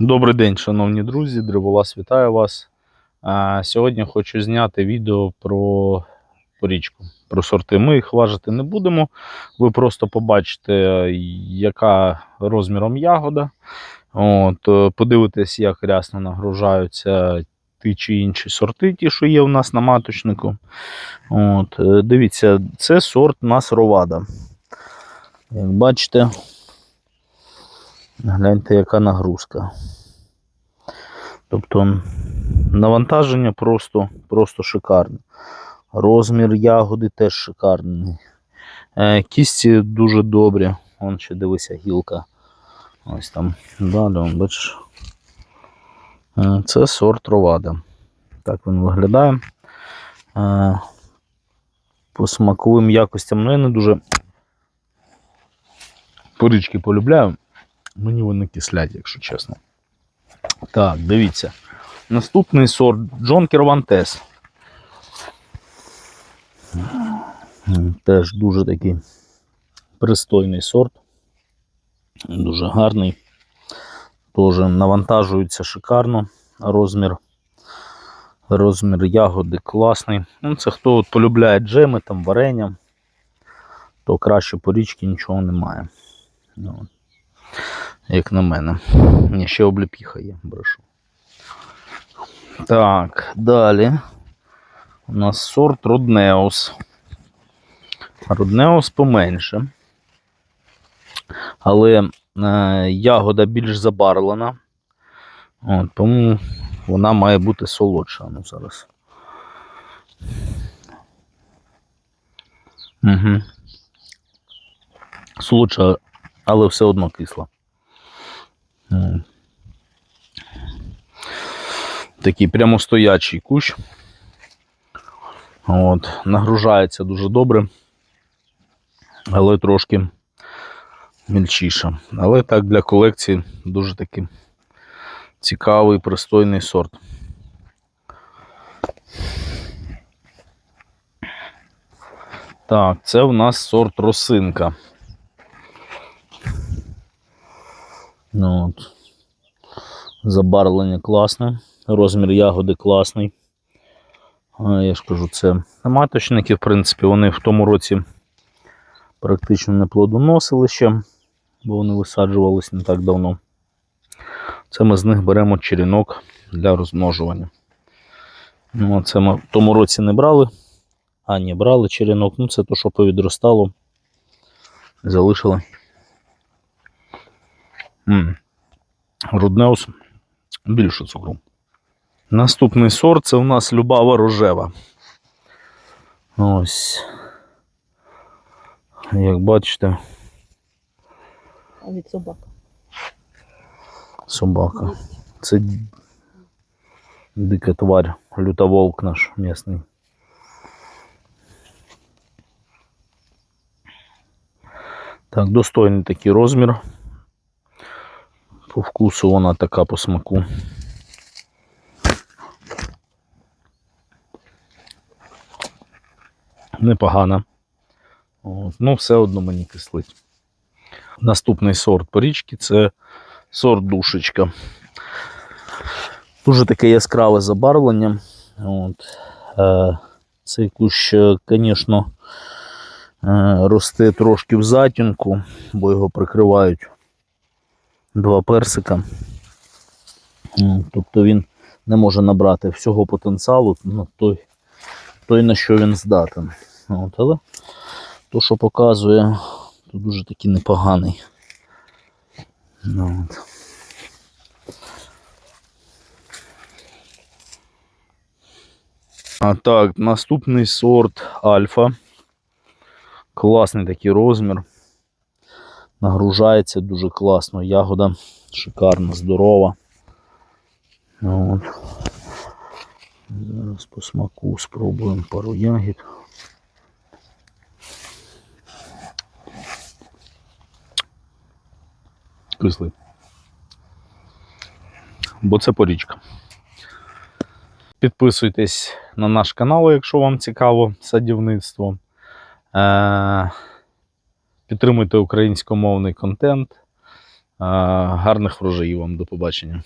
Добрий день, шановні друзі, Древолас вітаю вас. Сьогодні хочу зняти відео про порічку, про сорти. Ми їх важити не будемо. Ви просто побачите, яка розміром ягода. От, е, подивитесь, як рясно нагружаються ті чи інші сорти, ті, що є у нас на маточнику. От, е, дивіться, це сорт у нас Ровада. Як бачите, гляньте, яка нагрузка. Тобто навантаження просто, просто шикарне. Розмір ягоди теж шикарний. Е, Кісті дуже добрі. Вон ще дивися гілка. Ось там далі, вон, бачиш. Е, Це сорт Ровада. Так він виглядає. Е, По смаковим якостям ну, я не дуже порічки полюбляю. Мені вони кислять, якщо чесно. Так, дивіться. Наступний сорт Джонкер Вантес. Теж дуже такий пристойний сорт. Дуже гарний. Теж навантажується шикарно. Розмір. Розмір ягоди класний. Ну, це хто от полюбляє джеми, там, варення, то краще по річці нічого немає. Ну, от. Як на мене. Ні, ще обліпіха є, брешу. Так, далі. У нас сорт Роднеус. Роднеус поменше. Але е, ягода більш забарвлена. От, тому вона має бути солодша. Ну, зараз. Угу. Солодша, але все одно кисла. Такий прямостоячий кущ. От, нагружається дуже добре, але трошки мільчіше. Але так для колекції дуже такий цікавий, пристойний сорт. Так, це в нас сорт росинка. Ну, от. Забарвлення класне, розмір ягоди класний. Я ж кажу, це маточники, в принципі, вони в тому році практично не плодоносили ще, бо вони висаджувались не так давно. Це ми з них беремо черенок для розмножування. Ну, це ми в тому році не брали. А, ні, брали черенок. Ну, це то, що повідростало. Залишили. Руднеус більше цукру. Наступний сорт це у нас Любава рожева. Ось. Як бачите, А від собак. собака. Це дика тварь, лютоволк наш місний. Так, достойний такий розмір. По вкусу вона така по смаку. Непогана. От, ну, все одно мені кислить. Наступний сорт порічки це сорт душечка. Дуже таке яскраве забарвлення. От. Е, цей кущ, звісно, е, росте трошки в затінку, бо його прикривають два персика. Тобто він не може набрати всього потенціалу, ну, той, той на що він здатен. От, але то, що показує, то дуже таки непоганий. От. А так, наступний сорт Альфа. Класний такий розмір. Нагружається дуже класно. Ягода шикарна, здорова. От. Зараз по смаку спробуємо пару ягід. Кислий. Бо це порічка. Підписуйтесь на наш канал, якщо вам цікаво садівництво. Е- підтримуйте українськомовний контент. гарних врожаїв вам. До побачення.